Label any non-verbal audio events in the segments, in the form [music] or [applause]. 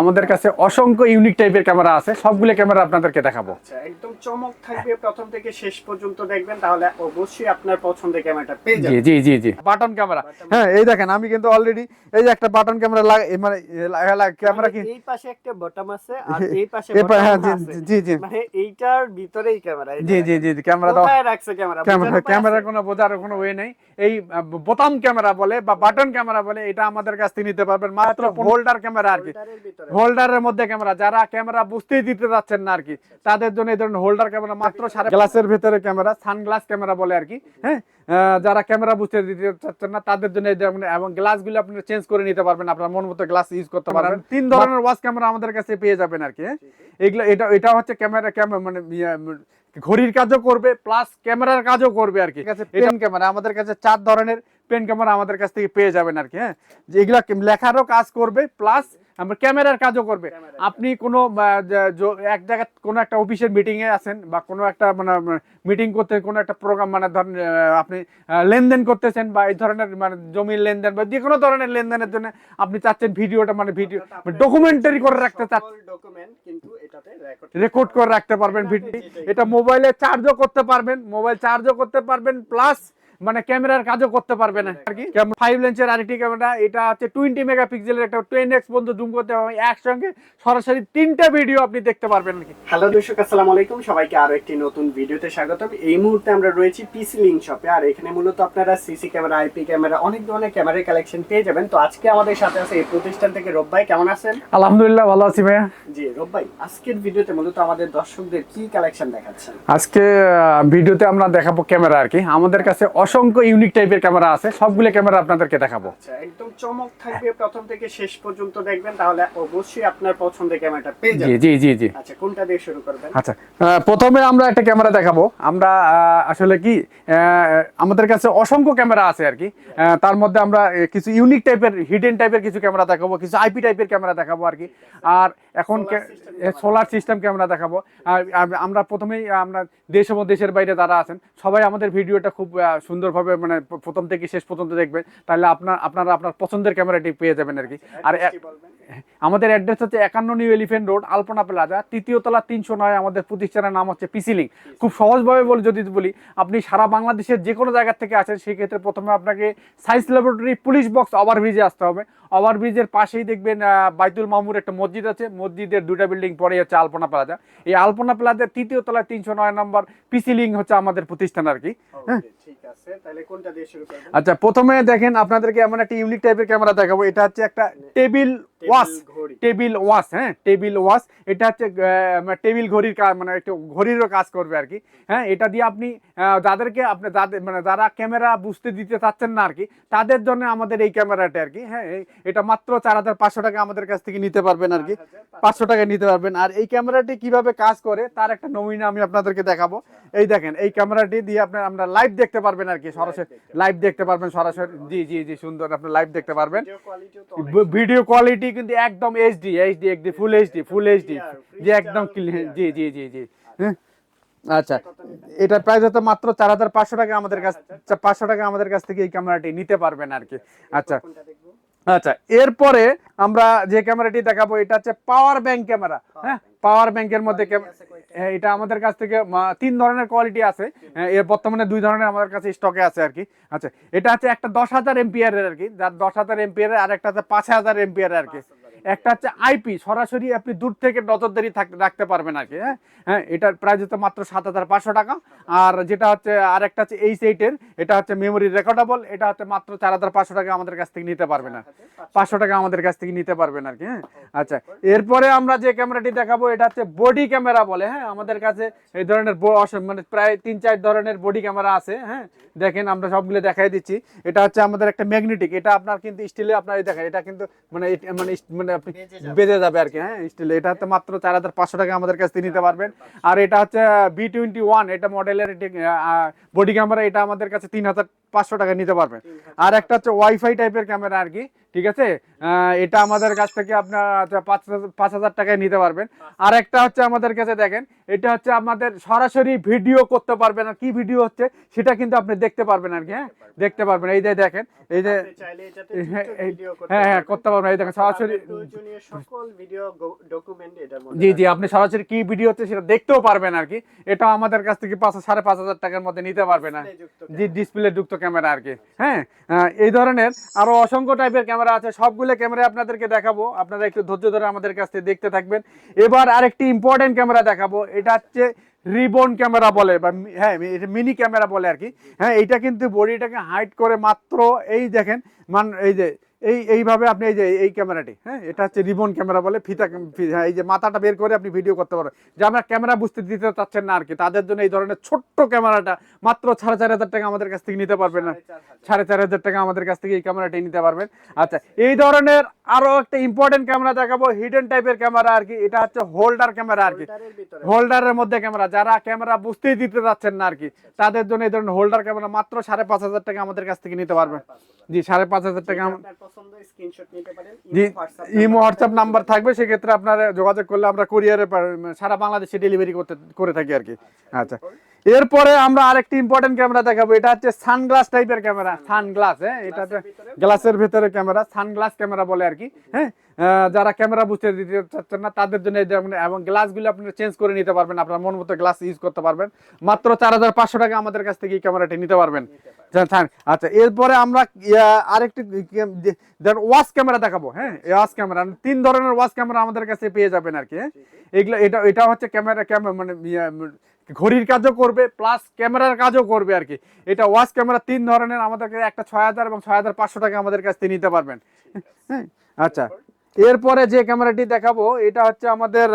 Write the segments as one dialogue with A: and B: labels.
A: আমাদের কাছে অসংখ্য ইউনিক টাইপের ক্যামেরা আছে। সবগুলো ক্যামেরা আপনাদেরকে দেখাবো।
B: আচ্ছা একদম চমক থাকবে প্রথম থেকে শেষ পর্যন্ত দেখবেন তাহলে অবশ্যই আপনার পছন্দের ক্যামেরাটা পেয়ে যাবেন।
A: জি জি জি বাটন ক্যামেরা হ্যাঁ এই দেখেন আমি কিন্তু অলরেডি এই যে একটা বাটন ক্যামেরা মানে ক্যামেরা কি?
B: এই পাশে একটা বটম আছে আর [laughs] এই পাশে
A: হ্যাঁ, জি, জি, জি।
B: মানে এইটার ভিতরেই ক্যামেরা
A: জি জি জি ক্যামেরা দাও
B: রাখছে ক্যামেরা
A: ক্যামেরা কোনো বোঝার কোনো ওয়ে নেই। এই বোতাম ক্যামেরা বলে বা বাটন ক্যামেরা বলে এটা আমাদের কাছ থেকে নিতে পারবেন। মাত্র হোল্ডার ক্যামেরা আর কি। হোল্ডারের মধ্যে ক্যামেরা যারা ক্যামেরা বুঝতেই দিতে যাচ্ছেন না আর কি তাদের জন্য এই ধরনের হোল্ডার ক্যামেরা মাত্র সাড়ে গ্লাসের ভেতরে ক্যামেরা সানগ্লাস ক্যামেরা বলে আর কি হ্যাঁ যারা ক্যামেরা বুঝতে দিতে চাচ্ছেন না তাদের জন্য এবং গ্লাসগুলো আপনি চেঞ্জ করে নিতে পারবেন আপনার মন মতো গ্লাস ইউজ করতে পারবেন। তিন ধরনের ওয়াচ ক্যামেরা আমাদের কাছে পেয়ে যাবেন আর কি হ্যাঁ? এগুলো এটা এটা হচ্ছে ক্যামেরা ক্যামেরা মানে ঘড়ির কাজও করবে প্লাস ক্যামেরার কাজও করবে আর কি ক্যামেরা আমাদের কাছে চার ধরনের পেন ক্যামেরা আমাদের কাছ থেকে পেয়ে যাবেন আর কি হ্যাঁ? যে এগুলা লেখারও কাজ করবে প্লাস আমরা ক্যামেরার কাজও করবে। আপনি কোনো এক জায়গায় কোনো একটা অফিসের মিটিং এ আছেন বা কোনো একটা মানে মিটিং করতে কোনো একটা প্রোগ্রাম মানে ধরেন আপনি লেনদেন করতেছেন বা এই ধরনের মানে জমির লেনদেন বা যে কোনো ধরনের লেনদেনের জন্য আপনি চাচ্ছেন ভিডিওটা মানে ভিডিও ডকুমেন্টারি করে রাখতে চাচ্ছেন।
B: রেকর্ড
A: রেকর্ড করে রাখতে পারবেন ভিডিও এটা মোবাইলে চার্জও করতে পারবেন মোবাইল চার্জও করতে পারবেন প্লাস মানে ক্যামেরার কাজও করতে পারবেন আর কি? ফাইভ লেন্সের আরেকটি ক্যামেরা এটা হচ্ছে টোয়েন্টি মেগাপিক্সেলের একটা টেন এক্স পর্যন্ত জুম করতে হবে। একসঙ্গে সরাসরি তিনটা ভিডিও আপনি দেখতে পারবেন আর কি
B: হ্যালো দর্শক আসসালামু আলাইকুম। সবাইকে আরও একটি নতুন ভিডিওতে স্বাগতম। এই মুহূর্তে আমরা রয়েছি পিসি লিঙ্ক শপে আর এখানে মূলত আপনারা সিসি ক্যামেরা আইপি ক্যামেরা অনেক ধরনের ক্যামেরার কালেকশন পেয়ে যাবেন। তো আজকে আমাদের সাথে আছে এই প্রতিষ্ঠান থেকে রব ভাই। কেমন আছেন?
A: আলহামদুলিল্লাহ ভালো আছি ভাইয়া।
B: জি রব ভাই আজকের ভিডিওতে মূলত আমাদের দর্শকদের কি কালেকশন দেখাচ্ছেন?
A: আজকে ভিডিওতে আমরা দেখাবো ক্যামেরা আর কি। আমাদের কাছে অসংখ্য ইউনিক টাইপের ক্যামেরা আছে। সবগুলো ক্যামেরা আপনাদেরকে দেখাবো।
B: আচ্ছা একদম চমক থাকবে প্রথম থেকে শেষ পর্যন্ত দেখবেন তাহলে অবশ্যই আপনার পছন্দের ক্যামেরাটা পেয়ে যাবেন।
A: জি জি জি।
B: আচ্ছা কোনটা দিয়ে শুরু করবেন?
A: আচ্ছা প্রথমে আমরা একটা ক্যামেরা দেখাবো। আমরা আসলে কি আমাদের কাছে অসংখ্য ক্যামেরা আছে আর কি। তার মধ্যে আমরা কিছু ইউনিক টাইপের হিডেন টাইপের কিছু ক্যামেরা দেখাবো কিছু আইপি টাইপের ক্যামেরা দেখাবো আর কি। আর এখন সোলার সিস্টেম ক্যামেরা দেখাবো। আর আমরা প্রথমেই আমরা দেশ এবং দেশের বাইরে যারা আছেন সবাই আমাদের ভিডিওটা খুব আহ, সুন্দরভাবে মানে প্রথম থেকে শেষ পর্যন্ত দেখবেন। তাহলে আপনার আপনারা আপনার পছন্দের ক্যামেরাটি পেয়ে যাবেন আর কি। আর আমাদের অ্যাড্রেস হচ্ছে একান্ন New Elephant Road Alpana Plaza তৃতীয় তলা তিনশো নয় আমাদের প্রতিষ্ঠানের নাম হচ্ছে পিসিলিং খুব সহজভাবে বলে যদি বলি আপনি সারা বাংলাদেশের যে কোনো জায়গা থেকে আসেন সেই ক্ষেত্রে প্রথমে আপনাকে সায়েন্স ল্যাবরেটরি পুলিশ বক্স ওভারব্রিজে আসতে হবে। ওভারব্রিজের পাশেই দেখবেন বাইতুল মামুর একটা মসজিদ আছে। মসজিদের দুটা বিল্ডিং পরে হচ্ছে আলপনা প্লাজা। এই আলপনা প্লাজার তৃতীয় তলায় তিনশো নয় নম্বর পিসিলিং হচ্ছে আমাদের প্রতিষ্ঠান আর কি।
B: Okay, ঠিক আছে তাহলে কোনটা দিয়ে শুরু করবেন?
A: আচ্ছা প্রথমে দেখেন আপনাদেরকে এমন একটা ইউনিক টাইপের ক্যামেরা দেখাবো। এটা হচ্ছে একটা টেবিল ওয়াশ টেবিল ওয়াশ হ্যাঁ টেবিল ওয়াশ এটা হচ্ছে টেবিল ঘড়ির কাজ মানে একটু ঘড়িরও কাজ করবে আর কি। হ্যাঁ এটা দিয়ে আপনি যাদেরকে আপনি যাদের মানে যারা ক্যামেরা বুঝতে দিতে চাচ্ছেন না আর কি তাদের জন্য আমাদের এই ক্যামেরাটা আর কি হ্যাঁ এটা মাত্র চার হাজার পাঁচশো টাকা আমাদের কাছ থেকে নিতে পারবেন আর কি পাঁচশো। টাকা নিতে পারবেন। আর এই ক্যামেরাটি কীভাবে কাজ করে তার একটা নমুনা আমি আপনাদেরকে দেখাবো। এই দেখেন এই ক্যামেরাটি দিয়ে আপনার আমরা লাইভ দেখতে পারবেন আর কি সরাসরি লাইভ দেখতে পারবেন সরাসরি জি জি জি সুন্দর আপনি লাইভ দেখতে পারবেন।
B: ভিডিও কোয়ালিটিও
A: কোয়ালিটি কিন্তু একদম এইচডি এইচডি একদম ফুল এইচডি ফুল এইচডি যে একদম জি জি জি জি। হ্যাঁ? আচ্ছা এটা প্রাইস হতো মাত্র চার হাজার পাঁচশো টাকা আমাদের কাছ পাঁচশো টাকা আমাদের কাছ থেকে এই ক্যামেরাটি নিতে পারবেন আর কি। আচ্ছা
B: দেখব?
A: আচ্ছা এরপরে আমরা যে ক্যামেরাটি দেখাবো এটা হচ্ছে পাওয়ার ব্যাংক ক্যামেরা। হ্যাঁ পাওয়ার ব্যাংকের মধ্যে হ্যাঁ, এটা আমাদের কাছ থেকে তিন ধরনের কোয়ালিটি আছে। হ্যাঁ, এর বর্তমানে দুই ধরনের আমাদের কাছে স্টকে আছে আর কি। আচ্ছা এটা হচ্ছে একটা দশ হাজার এমপিয়ারের আর কি। যার দশ হাজার এমপিয়ারের আর একটা হচ্ছে পাঁচ হাজার এমপিয়ারের আর কি। একটা হচ্ছে আইপি সরাসরি আপনি দূর থেকে নজরদারি থাক- রাখতে পারবেন আর কি হ্যাঁ? হ্যাঁ এটার প্রাইস হচ্ছে মাত্র সাত হাজার পাঁচশো টাকা। আর যেটা হচ্ছে আর একটা হচ্ছে এইচ এইটের এটা হচ্ছে মেমোরি রেকর্ডেবল এটা হচ্ছে মাত্র চার হাজার পাঁচশো টাকা আমাদের কাছ থেকে নিতে পারবেন আর পাঁচশো টাকা আমাদের কাছ থেকে নিতে পারবেন আর কি হ্যাঁ? আচ্ছা এরপরে আমরা যে ক্যামেরাটি দেখাবো, এটা হচ্ছে বডি ক্যামেরা বলে হ্যাঁ? আমাদের কাছে এই ধরনের মানে প্রায় তিন চার ধরনের বডি ক্যামেরা আছে হ্যাঁ? দেখেন, আমরা সবগুলো দেখাই দিচ্ছি। এটা হচ্ছে আমাদের একটা ম্যাগনেটিক এটা আপনার কিন্তু স্টিলে আপনার দেখেন, এটা কিন্তু মানে মানে ইস- মানে আপনি বেজে যাবে। আর কি হ্যাঁ স্টিল এটা হচ্ছে মাত্র চার হাজার পাঁচশো টাকা আমাদের কাছ থেকে নিতে পারবেন। আর এটা হচ্ছে বি টোয়েন্টি ওয়ান এটা মডেলের বডি ক্যামেরা এটা আমাদের কাছে তিন হাজার পাঁচশো টাকা নিতে পারবেন। আর একটা হচ্ছে ওয়াইফাই টাইপের ক্যামেরা আর কি ঠিক আছে? এটা আমাদের কাছ থেকে আপনার আচ্ছা, পাঁচ হাজার- পাঁচ হাজার টাকায় নিতে পারবেন। আর একটা হচ্ছে আমাদের কাছে দেখেন এটা হচ্ছে আমাদের সরাসরি ভিডিও করতে পারবেন আর কি ভিডিও হচ্ছে সেটা কিন্তু আপনি দেখতে পারবেন আর কি হ্যাঁ? দেখতে পারবেন। এই যে দেখেন এই যে হ্যাঁ, হ্যাঁ হ্যাঁ করতে পারবেন। এই দেখেন সরাসরি জি জি আপনি সরাসরি কি ভিডিও হচ্ছে সেটা দেখতেও পারবেন আর কি। এটা আমাদের কাছ থেকে পাঁচ সাড়ে পাঁচ হাজার টাকার মধ্যে নিতে পারবেন জি ডিসপ্লে যুক্ত ক্যামেরা আর কি হ্যাঁ? এই ধরনের আরও অসংখ্য টাইপের ক্যামেরা আছে, সবগুলো ক্যামেরা আপনাদেরকে দেখাবো। আপনারা একটু ধৈর্য ধরে আমাদের কাছ থেকে দেখতে থাকবেন। এবার আরেকটি ইম্পর্টেন্ট ক্যামেরা দেখাবো, এটা হচ্ছে রিবন ক্যামেরা বলে, বা হ্যাঁ এটা মিনি ক্যামেরা বলে আর কি। হ্যাঁ এইটা কিন্তু বডিটাকে হাইট করে মাত্র, এই দেখেন, মান এই যে এই এইভাবে আপনি এই যে এই ক্যামেরাটি হ্যাঁ? এটা হচ্ছে রিবন ক্যামেরা বলে ফিতা হ্যাঁ এই যে মাথাটা বের করে আপনি ভিডিও করতে পারবেন। যে আমরা ক্যামেরা বুঝতে দিতে চাচ্ছেন না আর কি তাদের জন্য এই ধরনের ছোট্ট ক্যামেরাটা মাত্র সাড়ে চার হাজার টাকা আমাদের কাছ থেকে নিতে পারবেন না। সাড়ে চার হাজার টাকা আমাদের কাছ থেকে এই ক্যামেরাটি নিতে পারবেন। আচ্ছা এই ধরনের আরও একটা ইম্পর্টেন্ট ক্যামেরা দেখাবো হিডেন টাইপের ক্যামেরা আর কি এটা হচ্ছে হোল্ডার ক্যামেরা আর কি।
B: হোল্ডারের
A: মধ্যে ক্যামেরা যারা ক্যামেরা বুঝতেই দিতে যাচ্ছেন না আর কি তাদের জন্য এই ধরনের হোল্ডার ক্যামেরা মাত্র সাড়ে পাঁচ হাজার টাকা আমাদের কাছ থেকে নিতে পারবেন জি সাড়ে পাঁচ হাজার টাকা জি
B: ইমো হোয়াটসঅ্যাপ
A: নাম্বার থাকবে সেক্ষেত্রে আপনারা যোগাযোগ করলে আমরা কুরিয়ারে সারা বাংলাদেশে ডেলিভারি করতে করে থাকি আর কি। আচ্ছা এরপরে আমরা আরেকটি ইম্পর্টেন্ট ক্যামেরা দেখাবো। এটা হচ্ছে সানগ্লাস টাইপের ক্যামেরা সানগ্লাস হ্যাঁ? এটা গ্লাসের ভেতরে ক্যামেরা সানগ্লাস ক্যামেরা বলে আর কি হ্যাঁ? যারা ক্যামেরা বুঝতে দিতে চাচ্ছেন না তাদের জন্য এবং গ্লাসগুলো আপনারা চেঞ্জ করে নিতে পারবেন আপনার মন মতো গ্লাস ইউজ করতে পারবেন। মাত্র চার হাজার পাঁচশো টাকা আমাদের কাছ থেকে এই ক্যামেরাটি নিতে পারবেন। আচ্ছা, আচ্ছা এরপরে আমরা আরেকটি ওয়াশ ক্যামেরা দেখাবো হ্যাঁ? ওয়াশ ক্যামেরা তিন ধরনের ওয়াশ ক্যামেরা আমাদের কাছে পেয়ে যাবেন আর কি হ্যাঁ? এগুলো এটা এটা হচ্ছে ক্যামেরা ক্যামেরা মানে ঘড়ির কাজও করবে প্লাস ক্যামেরার কাজও করবে আর কি। এটা ওয়াশ ক্যামেরা তিন ধরনের আমাদের একটা ছয় হাজার এবং ছয় হাজার পাঁচশো টাকা আমাদের কাছ থেকে নিতে পারবেন। হ্যাঁ আচ্ছা। এরপরে যে ক্যামেরাটি দেখাবো এটা হচ্ছে আমাদের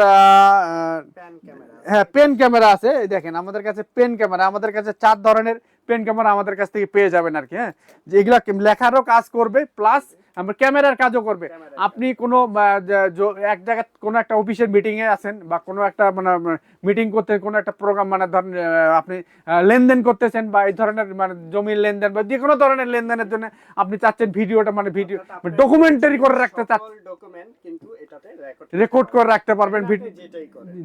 A: হ্যাঁ পেন ক্যামেরা আছে। দেখেন আমাদের কাছে পেন ক্যামেরা আমাদের কাছে চার ধরনের পেন ক্যামেরা আমাদের কাছ থেকে পেয়ে যাবেন আর কি হ্যাঁ। যে এগুলা লেখারও কাজ করবে প্লাস আমরা ক্যামেরার কাজও করবে। আপনি কোনো এক জায়গায় কোনো একটা অফিসের মিটিং এ আছেন বা কোনো একটা মানে মিটিং করতে কোনো একটা প্রোগ্রাম মানে ধরেন আপনি লেনদেন করতেছেন বা এই ধরনের মানে জমির লেনদেন বা যে কোনো ধরনের লেনদেনের জন্য আপনি চাচ্ছেন ভিডিওটা মানে ভিডিও ডকুমেন্টারি করে রাখতে চাচ্ছেন।
B: রেকর্ড
A: করে রাখতে পারবেন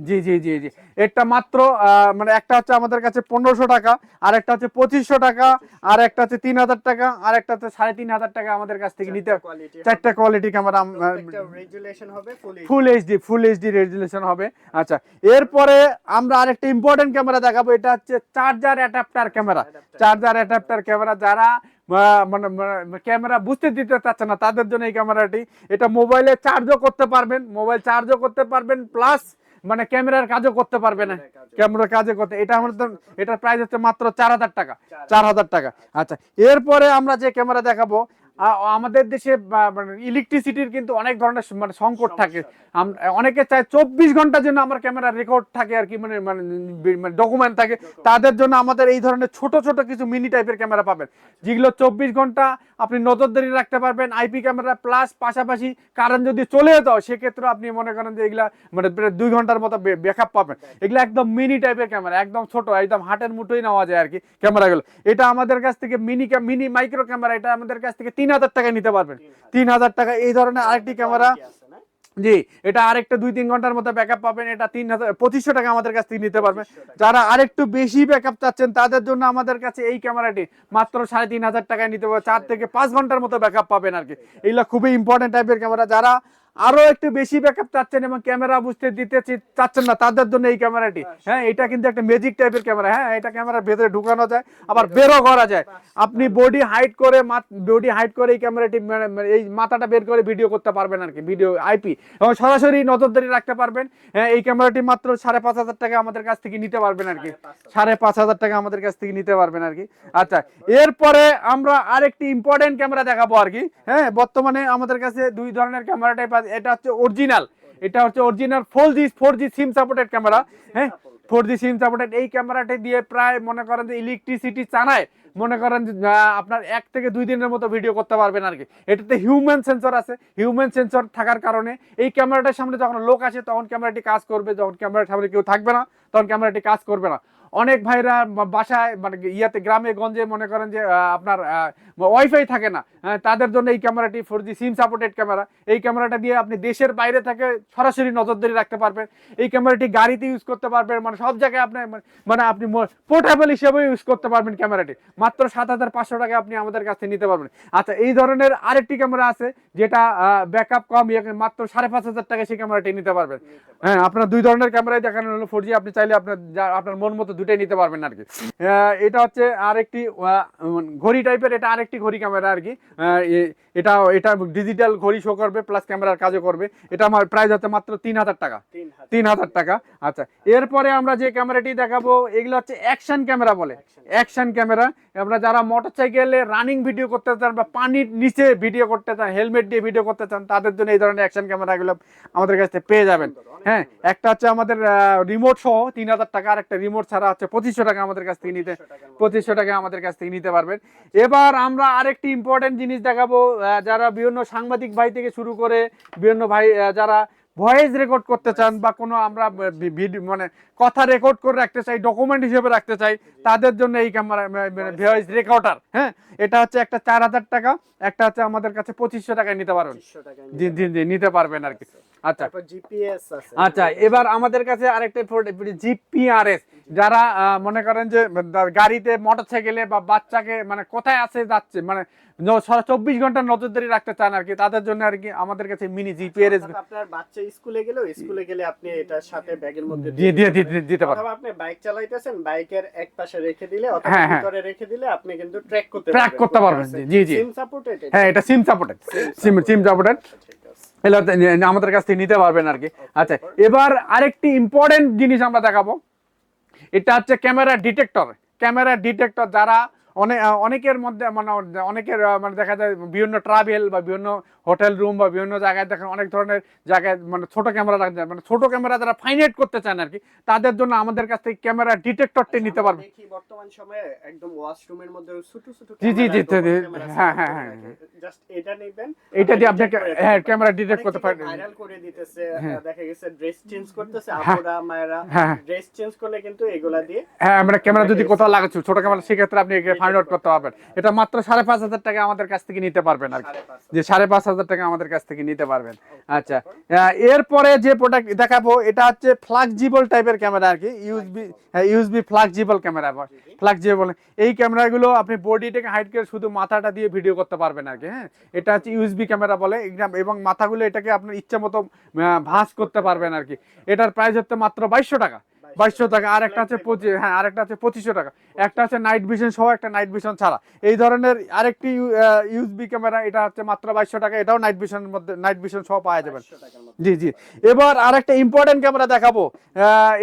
A: জি জি জি জি। এটা মাত্র মানে একটা হচ্ছে আমাদের কাছে পনেরোশো টাকা আর একটা হচ্ছে পঁচিশশো টাকা আর একটা হচ্ছে তিন হাজার টাকা আর একটা হচ্ছে সাড়ে তিন হাজার টাকা আমাদের কাছ থেকে নিতে
B: কোয়ালিটি
A: চারটা কোয়ালিটি ক্যামেরা
B: রেজুলেশন হবে full
A: HD full HD resolution হবে। আচ্ছা এরপরে আমরা আরেকটা ইম্পর্টেন্ট ক্যামেরা দেখাবো এটা হচ্ছে charger adapter camera charger adapter camera যারা মানে ক্যামেরা বুঝতে দিতে চাচ্ছে না তাদের জন্য এই ক্যামেরাটি এটা মোবাইলে চার্জও করতে পারবেন মোবাইল চার্জও করতে পারবেন প্লাস মানে ক্যামেরার কাজও করতে পারবে না। ক্যামেরার কাজও। করতে এটা আমাদের এটার প্রাইস হচ্ছে মাত্র চার হাজার টাকা চার হাজার। টাকা। আচ্ছা এরপরে আমরা যে ক্যামেরা দেখাবো আমাদের দেশে মানে ইলেকট্রিসিটির কিন্তু অনেক ধরনের মানে সংকট থাকে। অনেকে চায় চব্বিশ ঘণ্টার জন্য আমার ক্যামেরা রেকর্ড থাকে আর কি মানে মানে ডকুমেন্ট থাকে। তাদের জন্য আমাদের এই ধরনের ছোট ছোট কিছু মিনি টাইপের ক্যামেরা পাবেন। যেগুলো চব্বিশ ঘণ্টা আপনি নজরদারি রাখতে পারবেন। আইপি ক্যামেরা প্লাস পাশাপাশি কারেন্ট যদি চলে যেত সেক্ষেত্রে আপনি মনে করেন যে এগুলা মানে দুই ঘণ্টার মতো ব্যাকআপ পাবেন। এগুলো একদম মিনি টাইপের ক্যামেরা একদম ছোট একদম হাটের মুঠোই নেওয়া যায় আর কি ক্যামেরাগুলো এটা আমাদের কাছ থেকে মিনি মিনি মাইক্রো ক্যামেরা এটা আমাদের কাছ থেকে তিন হাজার টাকায় নিতে পারবেন। তিন হাজার টাকা এই ধরনের আরেকটি ক্যামেরা জি এটা আরেকটা দুই তিন ঘণ্টার মতো ব্যাকআপ পাবেন। এটা তিন হাজার পঁচিশশো টাকা আমাদের কাছ থেকে নিতে পারবেন। যারা আরেকটু বেশি ব্যাকআপ চাচ্ছেন তাদের জন্য আমাদের কাছে এই ক্যামেরাটি মাত্র সাড়ে তিন হাজার টাকায় নিতে পারবে চার থেকে পাঁচ ঘণ্টার মতো ব্যাকআপ পাবেন আর কি। এগুলো খুবই ইম্পর্টেন্ট টাইপের ক্যামেরা যারা আরও একটু বেশি ব্যাকআপ চাচ্ছেন এবং ক্যামেরা বুঝতে দিতে চাচ্ছেন না, তাদের জন্য এই ক্যামেরাটি হ্যাঁ এটা কিন্তু একটা ম্যাজিক টাইপের ক্যামেরা হ্যাঁ এটা ক্যামেরার ভেতরে ঢুকানো যায়, আবার বেরো করা যায়। আপনি বডি হাইট করে বডি হাইট করে এই ক্যামেরাটি মানে মানে এই মাথাটা বের করে ভিডিও করতে পারবেন আর কি ভিডিও আইপি এবং সরাসরি নজরদারি রাখতে পারবেন। হ্যাঁ এই ক্যামেরাটি মাত্র সাড়ে পাঁচ হাজার টাকা আমাদের কাছ থেকে নিতে পারবেন আর কি সাড়ে পাঁচ হাজার টাকা আমাদের কাছ থেকে নিতে পারবেন আর কি আচ্ছা এরপরে আমরা আরেকটি ইম্পর্টেন্ট ক্যামেরা দেখাবো আর কি হ্যাঁ বর্তমানে আমাদের কাছে দুই ধরনের ক্যামেরা টাইপ আছে। এটা হচ্ছে অরিজিনাল এটা হচ্ছে original four G four G SIM supported camera হ্যাঁ? ফোর জি সিম সাপোর্টেড এই ক্যামেরাটি দিয়ে প্রায় মনে করেন যে ইলেকট্রিসিটি চানায়, মনে করেন আপনার এক থেকে দুই দিনের মতো ভিডিও করতে পারবেন আর কি। এটাতে হিউম্যান সেন্সর আছে। হিউম্যান সেন্সর থাকার কারণে এই ক্যামেরাটার সামনে যখন লোক আসে, তখন ক্যামেরাটি কাজ করবে। যখন ক্যামেরার সামনে কেউ থাকবে না, তখন ক্যামেরাটি কাজ করবে না। অনেক ভাইরা বাসায় মানে ইয়াতে গ্রামে গঞ্জে মনে করেন যে আপনার ওয়াইফাই থাকে না হ্যাঁ, তাদের জন্য এই ক্যামেরাটি four G SIM supported camera. এই ক্যামেরাটা দিয়ে আপনি দেশের বাইরে থেকে সরাসরি নজরদারি রাখতে পারবেন। এই ক্যামেরাটি গাড়িতে ইউজ করতে পারবেন মানে সব জায়গায় আপনি মানে আপনি পোর্টেবল হিসেবে ইউজ করতে পারবেন ক্যামেরাটি। মাত্র সাত হাজার পাঁচশো টাকা আপনি আমাদের কাছ নিতে পারবেন। আচ্ছা এই ধরনের আরেকটি ক্যামেরা আছে যেটা ব্যাকআপ কম ইয়ে, মাত্র সাড়ে পাঁচ হাজার টাকা সেই ক্যামেরাটি নিতে পারবেন। হ্যাঁ আপনার দুই ধরনের ক্যামেরাই দেখানো হলো ফোর জি আপনি চাইলে আপনার আপনার মন মতো দুটাই নিতে পারবেন আর কি এটা হচ্ছে আরেকটি ঘড়ি টাইপের এটা আরেকটি ঘড়ি ক্যামেরা আর কি এটা এটা ডিজিটাল ঘড়ি শো করবে প্লাস ক্যামেরার কাজও করবে। এটা আমার প্রাইস হচ্ছে মাত্র তিন হাজার টাকা।
B: তিন হাজার।
A: টাকা। আচ্ছা এরপরে আমরা যে ক্যামেরাটি দেখাবো এগুলো হচ্ছে অ্যাকশন ক্যামেরা বলে। অ্যাকশন ক্যামেরা আমরা যারা মোটর সাইকেলে রানিং ভিডিও করতে চান বা পানির নিচে ভিডিও করতে চান হেলমেট দিয়ে ভিডিও করতে চান তাদের জন্য এই ধরনের অ্যাকশন ক্যামেরাগুলো আমাদের কাছ পেয়ে যাবেন। হ্যাঁ একটা হচ্ছে আমাদের রিমোট সহ তিন হাজার টাকা আর একটা রিমোট ছাড়া হচ্ছে পঁচিশশো টাকা আমাদের কাছ থেকে নিতে পঁচিশশো টাকা আমাদের কাছ থেকে নিতে পারবেন। এবার আমরা আরেকটি ইম্পর্টেন্ট জিনিস দেখাবো যারা বিভিন্ন সাংবাদিক ভাই থেকে শুরু করে বিভিন্ন ভাই যারা ভয়েস রেকর্ড করতে চান বা কোনো আমরা ভিডিও মানে কথা রেকর্ড করে রাখতে চাই ডকুমেন্ট হিসেবে রাখতে চাই তাদের জন্য এই ক্যামেরা ভয়েস রেকর্ডার হ্যাঁ? এটা হচ্ছে একটা চার হাজার টাকা একটা হচ্ছে আমাদের কাছে পঁচিশশো টাকায় নিতে পারবেন। জি জি জি নিতে পারবেন আর কি। আচ্ছা।
B: জিপিএস আছে
A: আচ্ছা এবার আমাদের কাছে আরেকটা জিপিআরএস যারা মনে করেন যে গাড়িতে মোটরসাইকেলে বা বাচ্চাকে মানে কোথায় আছে যাচ্ছে মানে চব্বিশ ঘণ্টা নজরদারি রাখতে চান আর কি তাদের জন্য আর কি আমাদের কাছে মিনি জিপিআরএস
B: আপনার বাচ্চা স্কুলে গেলেও স্কুলে গেলে আপনি এটার সাথে ব্যাগের মধ্যে
A: দিয়ে দিয়ে দিতে পারেন।
B: অথবা আপনি বাইক চালাইতেছেন বাইকের এক পাশে রেখে দিলে অথবা
A: হ্যাঁ, হ্যাঁ।
B: ভিতরে রেখে দিলে আপনি কিন্তু ট্র্যাক করতে
A: Track করতে পারবেন, জি, জি।
B: সিম সাপোর্টেড
A: হ্যাঁ এটা সিম সাপোর্টেড সিম সিম সাপোর্টেড এগুলো আমাদের কাছ থেকে নিতে পারবেন আর কি। আচ্ছা এবার আরেকটি ইম্পর্টেন্ট জিনিস আমরা দেখাবো। এটা হচ্ছে ক্যামেরা ডিটেক্টর ক্যামেরা ডিটেক্টর যারা অনেক অনেকের মধ্যে মানে অনেকের মানে দেখা যায় বিভিন্ন ট্রাভেল বা বিভিন্ন হোটেল রুম বা বিভিন্ন জায়গায় দেখেন অনেক ধরনের জায়গায় মানে ছোট ক্যামেরা রাখতে মানে ছোট ক্যামেরা যারা ফাইনাইট করতে চান আর কি তাদের জন্য আমাদের কাছ থেকে ক্যামেরা ডিটেক্টরটি নিতে পারবে।
B: বর্তমান সময়ে একদম ওয়াশরুমের মধ্যে ছোট ছোট
A: জি, জি, জি, হ্যাঁ, হ্যাঁ, হ্যাঁ,
B: জাস্ট এটা নেবেন
A: এটা দিয়ে আপনি হ্যাঁ ক্যামেরা ডিটেক্ট করতে পারেন
B: ভাইরাল করে দিতেছে
A: হ্যাঁ।
B: দেখা গেছে ড্রেস চেঞ্জ করতেছে
A: হ্যাঁ।
B: আপুরা মায়েরা
A: হ্যাঁ।
B: ড্রেস চেঞ্জ করলে কিন্তু এগুলা দিয়ে
A: হ্যাঁ মানে ক্যামেরা যদি কোথাও লাগাচ্ছ ছোট ক্যামেরা সেক্ষেত্রে আপনি আউট করতে পারবেন। এটা মাত্র সাড়ে পাঁচ হাজার টাকা আমাদের কাছ থেকে নিতে পারবেন আর কি। যে সাড়ে পাঁচ হাজার টাকা আমাদের কাছ থেকে নিতে পারবেন। আচ্ছা এরপরে যে প্রোডাক্ট দেখাবো এটা হচ্ছে ফ্লাক্সিবল টাইপের ক্যামেরা আর কি। USB USB flexible camera flexible এই ক্যামেরাগুলো আপনি বডি থেকে হাইট করে শুধু মাথাটা দিয়ে ভিডিও করতে পারবেন আর কি হ্যাঁ। এটা হচ্ছে ইউএসবি ক্যামেরা বলে এবং মাথাগুলো এটাকে আপনার ইচ্ছা মতো ভাঁজ করতে পারবেন আর কি। এটার প্রাইস হচ্ছে মাত্র বাইশশো টাকা। বাইশশো টাকা আর একটা হচ্ছে পঁচিশ হ্যাঁ আরেকটা হচ্ছে পঁচিশশো টাকা। একটা হচ্ছে নাইট ভিশন সহ একটা নাইট ভিশন ছাড়া। এই ধরনের আরেকটি ইউএসবি ক্যামেরা এটা হচ্ছে মাত্র বাইশশো টাকা এটাও নাইট ভিশনের মধ্যে নাইট ভিশন সহ পাওয়া যাবে। জি জি। এবার আরেকটা ইম্পর্টেন্ট ক্যামেরা দেখাবো।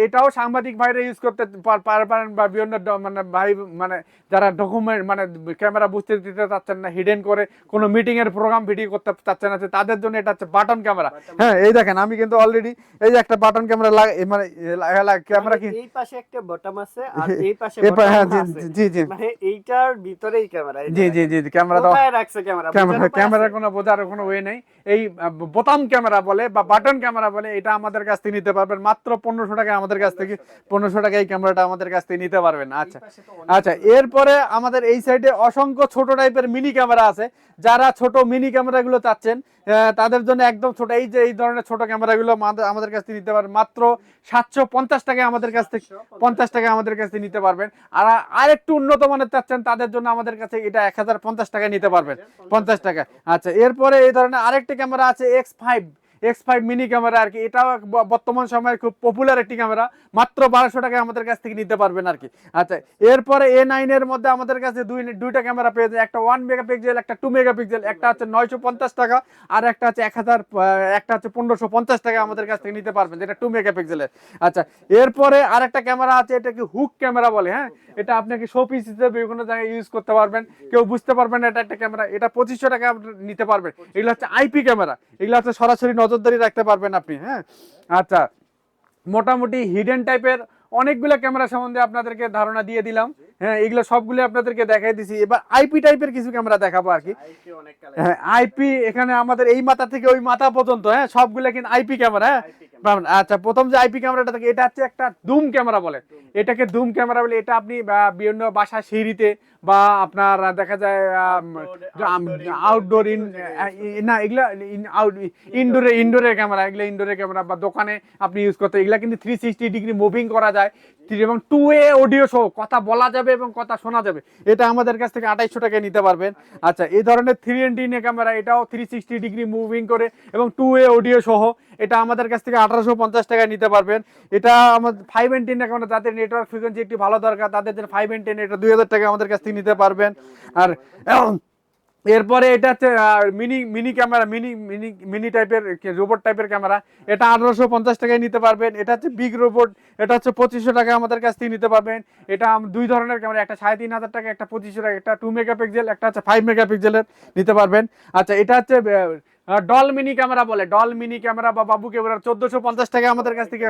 A: এটাও সাংবাদিক ভাইরা ইউজ করতে পার- পারবেন বা বিভিন্ন মানে ভাই মানে যারা ডকুমেন্ট মানে ক্যামেরা বুঝতে দিতে চাচ্ছেন না হিডেন করে কোনো মিটিং এর প্রোগ্রাম ভিডিও করতে চাচ্ছেন না তাদের জন্য এটা হচ্ছে বাটন ক্যামেরা হ্যাঁ এই দেখেন আমি কিন্তু অলরেডি এই যে একটা বাটন ক্যামেরা মানে ক্যামেরা কি
B: এই পাশে একটা বটম আছে আর [laughs] এই পাশে bottom
A: হ্যাঁ জি
B: আছে।
A: জি জি
B: মানে এইটার ভিতরেই ক্যামেরা
A: জি জি জি ক্যামেরা দাও
B: কোথায় রাখছে ক্যামেরা
A: ক্যামেরা ক্যামেরার কোনো বোঝার কোনো ওয়ে নেই। এই বোতাম ক্যামেরা বলে বা বাটন ক্যামেরা বলে এটা আমাদের কাছ থেকে নিতে পারবেন। মাত্র পনেরোশো টাকা আমাদের কাছ থেকে পনেরোশো টাকা এই ক্যামেরাটা আমাদের কাছ থেকে নিতে পারবেন। আচ্ছা। আচ্ছা এরপরে আমাদের এই সাইডে অসংখ্য ছোট টাইপের মিনি ক্যামেরা আছে। যারা ছোট মিনি ক্যামেরাগুলো চাচ্ছেন তাদের জন্য একদম ছোট এই যে এই ধরনের ছোট ক্যামেরাগুলো আমাদের- আমাদের কাছ থেকে নিতে পারবেন। মাত্র সাতশো পঞ্চাশ টাকায় আমাদের কাছ থেকে পঞ্চাশ। টাকায় আমাদের কাছ থেকে নিতে পারবেন। আর আর একটু উন্নত মানের চাচ্ছেন তাদের জন্য আমাদের কাছে এটা এক হাজার পঞ্চাশ টাকায় নিতে পারবেন। পঞ্চাশ টাকা আচ্ছা এরপরে এই ধরনের আরেকটি ক্যামেরা আছে X five X five mini camera আর কি। এটাও বর্তমান সময়ে খুব পপুলার একটি ক্যামেরা মাত্র বারোশো টাকা আমাদের কাছ থেকে নিতে পারবেন আর কি। আচ্ছা এরপরে এ নাইনের মধ্যে আমাদের কাছে দুই দুইটা ক্যামেরা পেয়ে যায় একটা ওয়ান মেগাপিক্সেল একটা টু মেগাপিক্সেল একটা হচ্ছে নয়শো পঞ্চাশ টাকা আর একটা হচ্ছে এক হাজার একটা হচ্ছে পনেরোশো পঞ্চাশ টাকা আমাদের কাছ থেকে নিতে পারবেন, যেটা টু মেগা মেগাপিক্সেলের আচ্ছা এরপরে আর একটা ক্যামেরা আছে, এটা কি হুক ক্যামেরা বলে হ্যাঁ? এটা আপনাকে শো পিস হিসেবে বিভিন্ন জায়গায় ইউজ করতে পারবেন। কেউ বুঝতে পারবেন এটা একটা ক্যামেরা এটা পঁচিশশো টাকা নিতে পারবেন। এগুলো হচ্ছে আইপি ক্যামেরা এগুলো হচ্ছে সরাসরি নজরদারি রাখতে পারবেন আপনি হ্যাঁ? আচ্ছা মোটামুটি হিডেন টাইপের অনেকগুলো ক্যামেরা সম্বন্ধে আপনাদেরকে ধারণা দিয়ে দিলাম। হ্যাঁ এগুলো সবগুলো আপনাদেরকে দেখাই দিছি। এবার আইপি টাইপের কিছু ক্যামেরা দেখাবো আর কি। হ্যাঁ আইপি এখানে আমাদের এই মাথা থেকে ওই মাথা পর্যন্ত হ্যাঁ সবগুলো কিন্তু আইপি ক্যামেরা হ্যাঁ। আচ্ছা প্রথম যে আইপি ক্যামেরাটা থাকে এটা হচ্ছে একটা দুম ক্যামেরা বলে। এটাকে দুম ক্যামেরা বলে এটা আপনি বিভিন্ন বাসা সিঁড়িতে বা আপনার দেখা যায় আউটডোর ইন না এগুলা ইনডোরে ইনডোরের ক্যামেরা এগুলো ইনডোরের ক্যামেরা বা দোকানে আপনি ইউজ করতে এগুলা কিন্তু থ্রি সিক্সটি ডিগ্রি মুভিং করা যায়। Three- এবং টু এ অডিও সহ কথা বলা যাবে এবং কথা শোনা যাবে। এটা আমাদের কাছ থেকে আঠাইশশো টাকায় নিতে পারবেন। আচ্ছা এই ধরনের থ্রি এন্টিনে ক্যামেরা এটাও থ্রি সিক্সটি ডিগ্রি মুভিং করে এবং টু এ অডিও সহ, এটা আমাদের কাছ থেকে আঠারোশো পঞ্চাশ টাকায় নিতে পারবেন। এটা আমাদের ফাইভ এন্টিন ক্যামেরা যাদের নেটওয়ার্ক ফ্রিকোয়েন্সি একটু ভালো দরকার, তাদের ফাইভ এন্টিন এটা দুই হাজার টাকা আমাদের কাছ থেকে নিতে পারবেন। আর এরপরে এটা হচ্ছে mini mini camera mini mini mini টাইপের রোবট টাইপের ক্যামেরা এটা আঠারোশো পঞ্চাশ টাকায় নিতে পারবেন। এটা হচ্ছে বিগ রোবট এটা হচ্ছে পঁচিশশো টাকা আমাদের কাছ থেকে নিতে পারবেন। এটা দুই ধরনের ক্যামেরা একটা সাড়ে তিন হাজার টাকা, একটা পঁচিশশো টাকা, একটা টু মেগাপিক্সেল একটা হচ্ছে ফাইভ মেগাপিক্সেলের নিতে পারবেন। আচ্ছা এটা হচ্ছে ডল মিনি ক্যামেরা বলে। ডল মিনি ক্যামেরা বা বাবু ক্যামেরা চোদ্দশো পঞ্চাশ টাকা আমাদের কাছ থেকে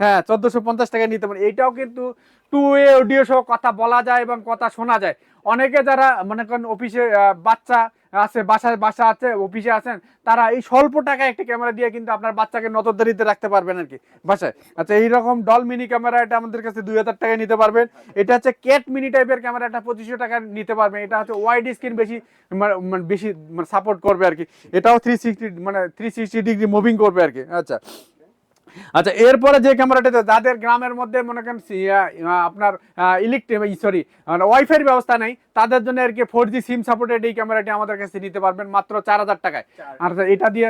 A: হ্যাঁ চোদ্দশো পঞ্চাশ টাকা নিতে পারেন এটাও কিন্তু টু এ অডিও সহ কথা বলা যায় এবং কথা শোনা যায়। অনেকে যারা মনে করেন অফিসে বাচ্চা আছে, বাসায়, বাসা আছে, অফিসে আছেন, তারা এই স্বল্প টাকায় একটা ক্যামেরা দিয়ে কিন্তু আপনার বাচ্চাকে নজরদারিতে রাখতে পারবেন আর কি বাসায়। আচ্ছা এইরকম ডল মিনি ক্যামেরা এটা আমাদের কাছে দুই হাজার টাকায় নিতে পারবেন। এটা হচ্ছে ক্যাট মিনি টাইপের ক্যামেরা এটা পঁচিশশো টাকা নিতে পারবেন। এটা হচ্ছে ওয়াইড স্ক্রিন বেশি, মানে- মানে বেশি মানে সাপোর্ট করবে আর কি। এটাও থ্রি সিক্সটি মানে থ্রি সিক্সটি ডিগ্রি মুভিং করবে আর কি। আচ্ছা। আচ্ছা এরপরে যে ক্যামেরাটা যাদের গ্রামের মধ্যে মনে করেন আপনার ইলেকট্রিক সরি ওয়াইফাই ব্যবস্থা নেই তাদের জন্য আর কি ফোর জি সিম সাপোর্টেড এই ক্যামেরাটি আমাদের কাছে নিতে পারবেন মাত্র চার হাজার টাকায়। আর এটা দিয়ে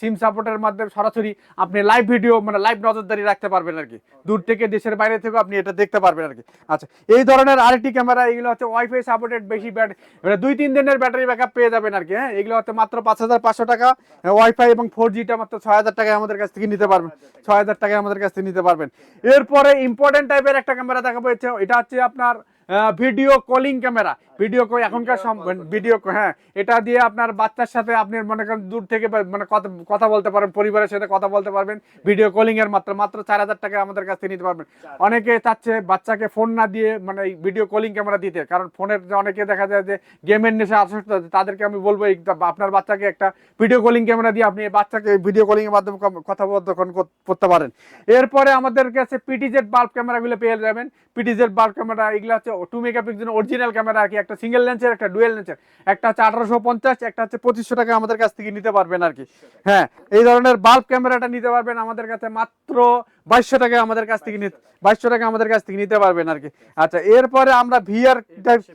A: সিম সাপোর্টের মাধ্যমে সরাসরি আপনি লাইভ ভিডিও মানে লাইভ নজরদারি রাখতে পারবেন আর কি। দূর থেকে দেশের বাইরে থেকে আপনি এটা দেখতে পারবেন আর কি। আচ্ছা এই ধরনের আরেকটি ক্যামেরা এগুলো হচ্ছে ওয়াইফাই সাপোর্টেড বেশি ব্যাট মানে দুই তিন দিনের ব্যাটারি ব্যাকআপ পেয়ে যাবেন আর কি হ্যাঁ? এগুলো হচ্ছে মাত্র পাঁচ হাজার পাঁচশো টাকা। ওয়াইফাই এবং ফোর জিটা মাত্র ছয় হাজার টাকায় আমাদের কাছ থেকে নিতে পারবেন। ছয় হাজার টাকায় আমাদের কাছ থেকে নিতে পারবেন। এরপরে ইম্পর্টেন্ট টাইপের একটা ক্যামেরা দেখাবো এটা হচ্ছে আপনার ভিডিও কলিং ক্যামেরা ভিডিও এখনকার ভিডিও হ্যাঁ এটা দিয়ে আপনার বাচ্চার সাথে আপনি মনে করেন দূর থেকে মানে কথা কথা বলতে পারেন পরিবারের সাথে কথা বলতে পারবেন। ভিডিও কলিং এর মাত্র মাত্র চার হাজার টাকা আমাদের কাছ থেকে নিতে পারবেন। অনেকে চাচ্ছে বাচ্চাকে ফোন না দিয়ে মানে ভিডিও কলিং ক্যামেরা দিতে কারণ ফোনের যে অনেকে দেখা যায় যে গেমের নেশা আসক্ত আছে, তাদেরকে আমি বলব আপনার বাচ্চাকে একটা ভিডিও কলিং ক্যামেরা দিয়ে আপনি বাচ্চাকে ভিডিও কলিং এর মাধ্যমে কথোপকথন করতে পারেন। এরপরে আমাদের কাছে পিটিজেড বাল্ব ক্যামেরাগুলো পেয়ে যাবেন। পিটিজেড বাল্ব ক্যামেরা এগুলো হচ্ছে টু মেগাপিক্সেল অরিজিনাল ক্যামেরা আর কি, একটা সিঙ্গেল লেন্সের একটা ডুয়েল লেন্সের একটা হচ্ছে আঠারোশো পঞ্চাশ, একটা হচ্ছে পঁচিশশো টাকা আমাদের কাছ থেকে নিতে পারবেন আর কি। হ্যাঁ এই ধরনের বাল্ব ক্যামেরাটা নিতে পারবেন আমাদের কাছে মাত্র বাইশশো টাকা আমাদের কাছ থেকে নিতে বাইশশো টাকা আমাদের কাছ থেকে নিতে পারবেন আর কি। আচ্ছা এরপরে আমরা ভিআর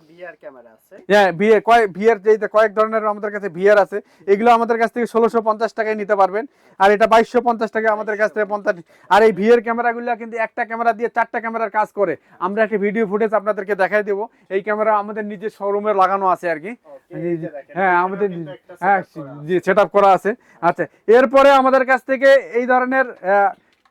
B: বিআর ক্যামেরা আছে।
A: হ্যাঁ ভিএ কয়েক ভিআর যেই কয়েক ধরনের আমাদের কাছে ভিআর আছে এগুলো আমাদের কাছ থেকে ষোলোশো পঞ্চাশ টাকায় নিতে পারবেন। আর এটা বাইশশো পঞ্চাশ টাকা আমাদের কাছ থেকে পঞ্চাশ আর এই ভিআর ক্যামেরাগুলো কিন্তু একটা ক্যামেরা দিয়ে চারটা ক্যামেরার কাজ করে। আমরা একটা ভিডিও ফুটেজ আপনাদেরকে দেখাই দেবো। এই ক্যামেরা আমাদের নিজের শোরুমে লাগানো আছে আর কি। হ্যাঁ আমাদের হ্যাঁ জি সেট করা আছে। আচ্ছা এরপরে আমাদের কাছ থেকে এই ধরনের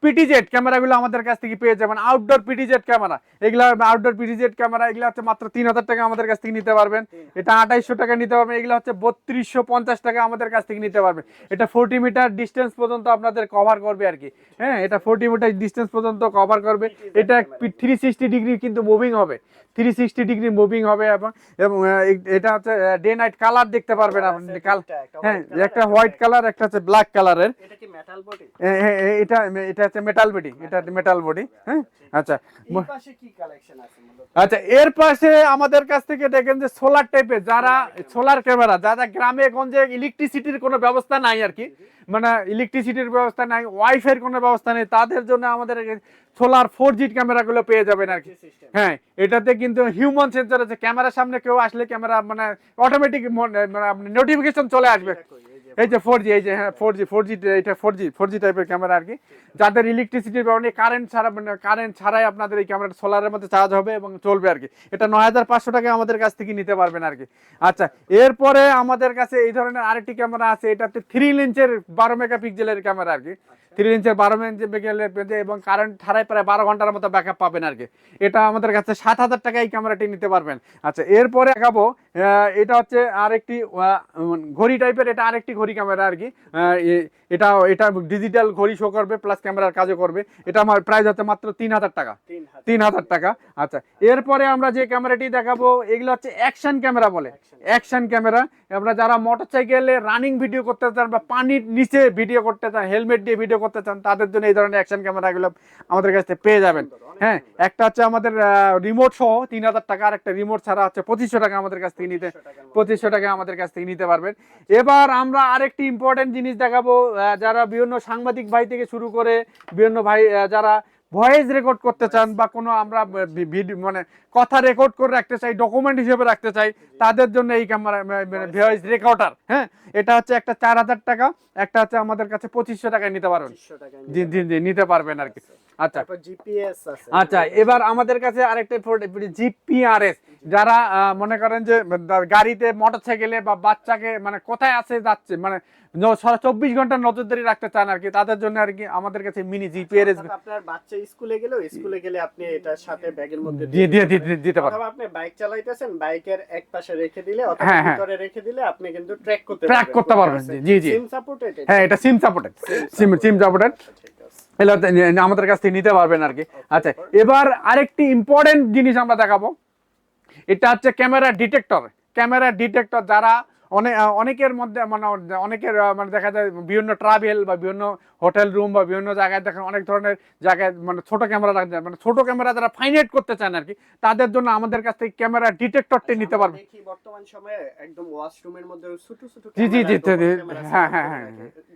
A: পিটিজেড ক্যামেরাগুলো আমাদের কাছ থেকে পেয়ে যাবেন। Outdoor PTZ camera. এগুলো আউটডোর পিটিজেড ক্যামেরা এগুলো হচ্ছে মাত্র তিন হাজার টাকা আমাদের কাছ থেকে নিতে পারবেন। এটা আঠাইশশো টাকা নিতে পারবেন এগুলো হচ্ছে বত্রিশশো পঞ্চাশ টাকা আমাদের কাছ থেকে নিতে পারবেন। এটা ফোর্টি মিটার ডিস্টেন্স পর্যন্ত আপনাদের কভার করবে আর কি। হ্যাঁ এটা ফোর্টি মিটার ডিস্টেন্স পর্যন্ত কভার করবে। এটা থ্রি সিক্সটি ডিগ্রি কিন্তু মুভিং হবে। থ্রি সিক্সটি ডিগ্রি মুভিং হবে এবং এটা হচ্ছে ডে নাইট কালার দেখতে পারবেন আপনি। হ্যাঁ একটা হোয়াইট কালার একটা হচ্ছে ব্ল্যাক কালারের
B: বডি
A: এটা এটা হচ্ছে মেটাল বডি এটা মেটাল বডি হ্যাঁ? আচ্ছা
B: আছে মূলত
A: আচ্ছা এর পাশে আমাদের কাছ থেকে দেখেন যে সোলার টাইপের যারা সোলার ক্যামেরা যারা গ্রামে গঞ্জে ইলেকট্রিসিটির কোনো ব্যবস্থা নাই আর কি মানে ইলেকট্রিসিটির ব্যবস্থা নাই ওয়াইফাই কোনো ব্যবস্থা নেই তাদের জন্য আমাদের সোলার ফোর জি ক্যামেরাগুলো পেয়ে যাবেন আর কি। হ্যাঁ এটাতে কিন্তু হিউম্যান সেন্সর আছে ক্যামেরার সামনে কেউ আসলে ক্যামেরা মানে অটোমেটিক মানে নোটিফিকেশন চলে আসবে। এই যে ফোর জি এই যে হ্যাঁ ফোর জি ফোর জি এটা ফোর জি ফোর জি টাইপের ক্যামেরা আর কি। যাদের ইলেকট্রিসিটির ব্যবহার কারেন্ট ছাড়া মানে কারেন্ট ছাড়াই আপনাদের এই ক্যামেরাটা সোলারের মধ্যে চার্জ হবে এবং চলবে আর কি। এটা নয় হাজার পাঁচশো টাকা আমাদের কাছ থেকে নিতে পারবেন আর কি। আচ্ছা এরপরে আমাদের কাছে এই ধরনের আরেকটি ক্যামেরা আছে, এটাতে থ্রি ইঞ্চের বারো মেগাপিক্সেলের ক্যামেরা আর কি। থ্রি ইঞ্চের বারো মেগাপিক্সেলের এবং কারেন্ট ছাড়াই প্রায় বারো ঘণ্টার মতো ব্যাকআপ পাবেন আর কি। এটা আমাদের কাছে সাত হাজার টাকা এই ক্যামেরাটি নিতে পারবেন। আচ্ছা এরপরে দেখাবো এটা হচ্ছে আরেকটি ঘড়ি টাইপের এটা আরেকটি ঘড়ি ক্যামেরা আর কি। এটা এটা ডিজিটাল ঘড়ি শো করবে প্লাস ক্যামেরার কাজও করবে। এটা আমার প্রাইস হচ্ছে মাত্র তিন হাজার টাকা।
B: তিন হাজার।
A: তিন হাজার টাকা। আচ্ছা এরপরে আমরা যে ক্যামেরাটি দেখাবো এগুলো হচ্ছে অ্যাকশন ক্যামেরা বলে। অ্যাকশন ক্যামেরা আমরা যারা মোটরসাইকেলে রানিং ভিডিও করতে চান বা পানির নিচে ভিডিও করতে চান হেলমেট দিয়ে ভিডিও করতে চান তাদের জন্য এই ধরনের অ্যাকশন ক্যামেরাগুলো আমাদের কাছ থেকে পেয়ে যাবেন। হ্যাঁ একটা হচ্ছে আমাদের রিমোট সহ তিন হাজার টাকা আর একটা রিমোট ছাড়া হচ্ছে পঁচিশশো টাকা আমাদের কাছ থেকে নিতে পঁচিশশো টাকা আমাদের কাছ থেকে নিতে পারবেন। এবার আমরা আরেকটি ইম্পর্টেন্ট জিনিস দেখাবো। যারা বিভিন্ন সাংবাদিক ভাই থেকে শুরু করে বিভিন্ন ভাই যারা ভয়েস রেকর্ড করতে চান বা কোনো আমরা ভিডিও মানে কথা রেকর্ড করে রাখতে চাই ডকুমেন্ট হিসেবে রাখতে চাই তাদের জন্য এই ক্যামেরা ভয়েস রেকর্ডার হ্যাঁ? এটা হচ্ছে একটা চার হাজার টাকা একটা হচ্ছে আমাদের কাছে পঁচিশশো টাকায় নিতে পারবেন। জি জি জি নিতে পারবেন আর কি। আচ্ছা।
B: জিপিএস আছে।
A: আচ্ছা এবার আমাদের কাছে আরেকটা জিপিআরএস যারা মনে করেন যে গাড়িতে মোটরসাইকেলে বা বাচ্চাকে মানে কোথায় আছে যাচ্ছে মানে চব্বিশ ঘণ্টা নজরদারি রাখতে চান আর কি তাদের জন্য আর কি আমাদের কাছে মিনি জিপিআরএস
B: আপনার বাচ্চা স্কুলে গেলেও স্কুলে গেলে আপনি এটার সাথে ব্যাগের মধ্যে
A: দিয়ে দিয়ে দিতে পারবেন।
B: অথবা আপনি বাইক চালাইতেছেন বাইকের এক পাশে রেখে দিলে অথবা
A: হ্যাঁ, হ্যাঁ।
B: ভিতরে রেখে দিলে আপনি কিন্তু ট্র্যাক করতে
A: Track করতে পারবেন, জি, জি।
B: সিম সাপোর্টেড
A: হ্যাঁ এটা সিম সাপোর্টেড সিম সিম সাপোর্টেড এগুলো আমাদের কাছ থেকে নিতে পারবেন আর কি। আচ্ছা এবার আরেকটি ইম্পর্টেন্ট জিনিস আমরা দেখাবো। এটা হচ্ছে ক্যামেরা ডিটেক্টর। ক্যামেরা ডিটেক্টর যারা অনেক অনেকের মধ্যে মানে অনেকের মানে দেখা যায় বিভিন্ন ট্রাভেল বা বিভিন্ন হোটেল রুম বা বিভিন্ন জায়গায় দেখেন অনেক ধরনের জায়গায় মানে ছোট ক্যামেরা রাখতে মানে ছোট ক্যামেরা যারা ফাইনাইট করতে চান আর কি তাদের জন্য আমাদের কাছ থেকে ক্যামেরা ডিটেক্টরটি নিতে
B: আমরা
A: পারবে
B: বর্তমান সময়ে একদম ওয়াশরুমের মধ্যে ছোট ছোট
A: জি, জি, জি, জি, হ্যাঁ, হ্যাঁ, হ্যাঁ,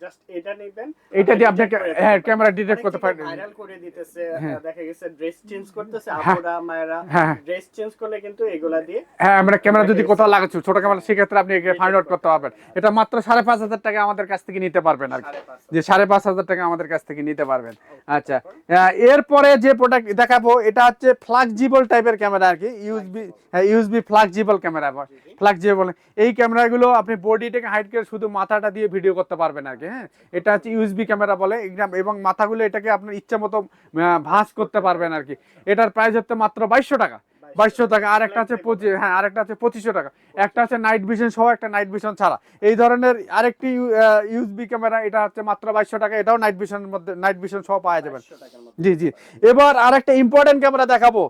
B: জাস্ট এটা নেবেন
A: এইটা দিয়ে আপনি হ্যাঁ ক্যামেরা ডিটেক্ট করতে পারবেন।
B: ভাইরাল করে দিতেছে
A: হ্যাঁ।
B: দেখা গেছে ড্রেস চেঞ্জ করতেছে
A: হ্যাঁ।
B: আপুরা মায়েরা
A: হ্যাঁ।
B: ড্রেস চেঞ্জ করলে কিন্তু এগুলা দিয়ে
A: হ্যাঁ আমরা ক্যামেরা যদি কোথাও লাগাচ্ছি ছোট ক্যামেরা সেক্ষেত্রে আপনি ফাইন্ড আউট করতে পারবেন। এটা মাত্র সাড়ে পাঁচ হাজার টাকা আমাদের কাছ থেকে নিতে পারবেন আর যে সাড়ে পাঁচ হাজার টাকা আমাদের কাছ থেকে নিতে পারবেন। আচ্ছা। এরপরে যে প্রোডাক্ট দেখাবো এটা হচ্ছে ফ্লাক্সিবল টাইপের ক্যামেরা আর কি। USB USB flexible camera flexible এই ক্যামেরাগুলো আপনি বডিটাকে হাইট করে শুধু মাথাটা দিয়ে ভিডিও করতে পারবেন আর কি হ্যাঁ। এটা হচ্ছে ইউএসবি ক্যামেরা বলে। এবং মাথাগুলো এটাকে আপনার ইচ্ছা মতো ভাঁজ করতে পারবেন আর কি। এটার প্রাইস হচ্ছে মাত্র বাইশশো টাকা। বাইশশো টাকা। আর একটা আছে পঁচিশ হ্যাঁ আর একটা আছে পঁচিশশো টাকা। একটা আছে নাইট ভিশন সহ একটা নাইট ভিশন ছাড়া। এই ধরনের আরেকটি ইউএসবি ক্যামেরা এটা হচ্ছে মাত্র বাইশশো টাকা এটাও নাইট ভিশনের মধ্যে নাইট ভিশন সহ পাওয়া যাবেন
B: 500 টাকার মতো
A: জি জি। এবার আরেকটা ইম্পর্টেন্ট ক্যামেরা দেখাবো।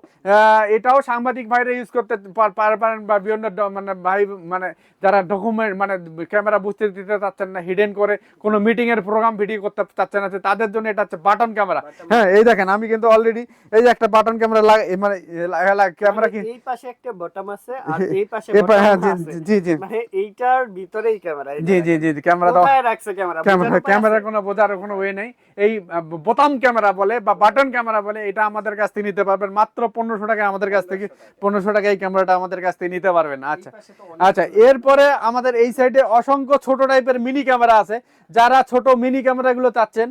A: এটাও সাংবাদিক ভাইরা ইউজ করতে পার- পারবেন বা বিভিন্ন মানে ভাই মানে যারা ডকুমেন্ট মানে ক্যামেরা বুঝতে দিতে চাচ্ছেন না হিডেন করে কোনো মিটিং এর প্রোগ্রাম ভিডিও করতে চাচ্ছেন না তাদের জন্য এটা হচ্ছে বাটন ক্যামেরা হ্যাঁ এই দেখেন আমি কিন্তু অলরেডি এই যে একটা বাটন ক্যামেরা মানে ক্যামেরা কি?
B: এই পাশে একটা বটম আছে আর [laughs] এই পাশে
A: এই পা-
B: bottom
A: জি,
B: আছে।
A: জি, জি।
B: মানে এইটার ভিতরেই ক্যামেরা
A: জি জি জি ক্যামেরা দাও
B: কোথায় রাখছে ক্যামেরা
A: ক্যামেরা
B: বোঝার উপায়
A: ক্যামেরার
B: আছে?
A: কোনো বোঝার কোনো ওয়ে নেই। এই বোতাম ক্যামেরা বলে বা বাটন ক্যামেরা বলে এটা আমাদের কাছ থেকে নিতে পারবেন। মাত্র পনেরোশো টাকা আমাদের কাছ থেকে পনেরোশো টাকা এই ক্যামেরাটা আমাদের কাছ থেকে নিতে পারবেন। আচ্ছা। আচ্ছা এরপরে আমাদের এই সাইডে অসংখ্য ছোট টাইপের মিনি ক্যামেরা আছে। যারা ছোট মিনি ক্যামেরাগুলো চাচ্ছেন